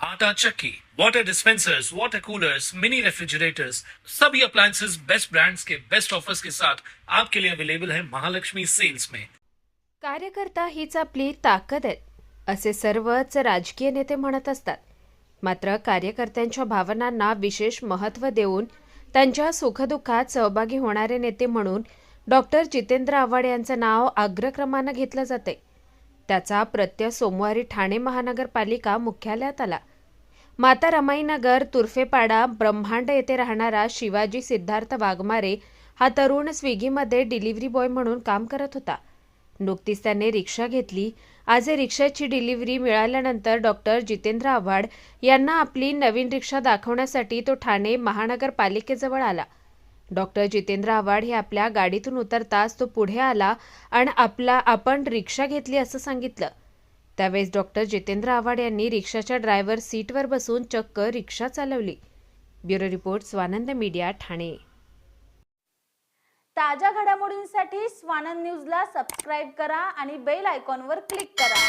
आटा चक्की, water dispensers water coolers mini refrigerators सभी appliances best brands के बेस्ट ऑफर्स के साथ आपके लिए अवेलेबल है महालक्ष्मी सेल्स में। कार्यकर्ता हीच आपली ताकद आहे असे सर्वच राजकीय नेते म्हणत असतात. मात्र कार्यकर्त्यांच्या भावनांना विशेष महत्त्व देऊन त्यांच्या सुखदुःखात सहभागी होणारे नेते म्हणून डॉक्टर जितेंद्र आव्हाड यांचं नाव अग्रक्रमानं घेतलं जाते त्याचा प्रत्यय सोमवारी ठाणे महानगरपालिका मुख्यालयात आला. माता रमाईनगर तुर्फेपाडा ब्रह्मांड येथे राहणारा शिवाजी सिद्धार्थ वाघमारे हा तरुण स्विगीमध्ये डिलिव्हरी बॉय म्हणून काम करत होता. नुकतीच त्याने रिक्षा घेतली. आज रिक्षाची डिलिव्हरी मिळाल्यानंतर डॉक्टर जितेंद्र आव्हाड यांना आपली नवीन रिक्षा दाखवण्यासाठी तो ठाणे महानगरपालिकेजवळ आला. डॉक्टर जितेंद्र आव्हाड हे आपल्या गाडीतून उतरताच तो पुढे आला आणि आपला आपण रिक्षा घेतली असं सांगितलं. त्यावेळेस डॉक्टर जितेंद्र आव्हाड यांनी रिक्षाच्या ड्रायव्हर सीटवर बसून चक्क रिक्षा चालवली. Bureau report Swanand media Thane. ताज्या घडामोडींसाठी स्वानंद न्यूजला सबस्क्राईब करा आणि बेल आयकॉनवर क्लिक करा.